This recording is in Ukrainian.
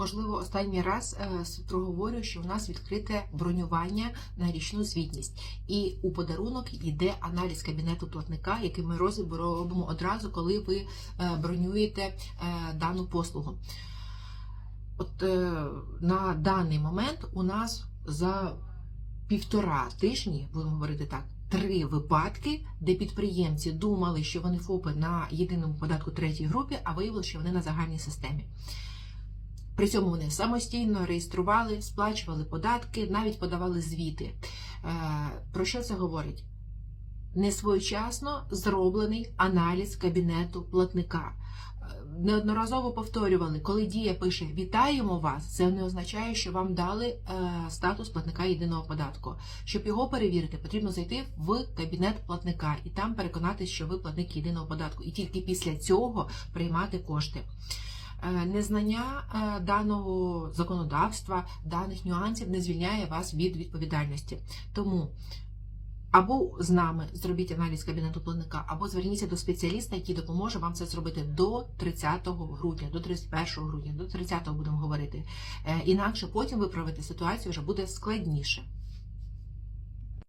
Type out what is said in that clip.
Можливо, останній раз е, проговорю, що у нас відкрите бронювання на річну звітність, і у подарунок йде аналіз кабінету платника, який ми робимо одразу, коли ви е, бронюєте е, дану послугу. От на даний момент у нас за півтора тижні, будемо говорити так, три випадки, де підприємці думали, що вони ФОПи на єдиному податку третій групі, а виявилося, що вони на загальній системі. При цьому вони самостійно реєстрували, сплачували податки, навіть подавали звіти. Е, Про що це говорить? Несвоєчасно зроблений аналіз кабінету платника. Е, Неодноразово повторювали, коли дія пише Вітаємо вас, це не означає, що вам дали е, статус платника єдиного податку. Щоб його перевірити, потрібно зайти в кабінет платника і там переконатися, що ви платник єдиного податку, і тільки після цього приймати кошти. Е, Незнання е, даного законодавства, даних нюансів не звільняє вас від відповідальності. Тому або з нами зробіть аналіз кабінету платника, або зверніться до спеціаліста, який допоможе вам це зробити до 30 грудня, до 31 грудня, до 30 будемо говорити. Е, Інакше потім виправити ситуацію вже буде складніше.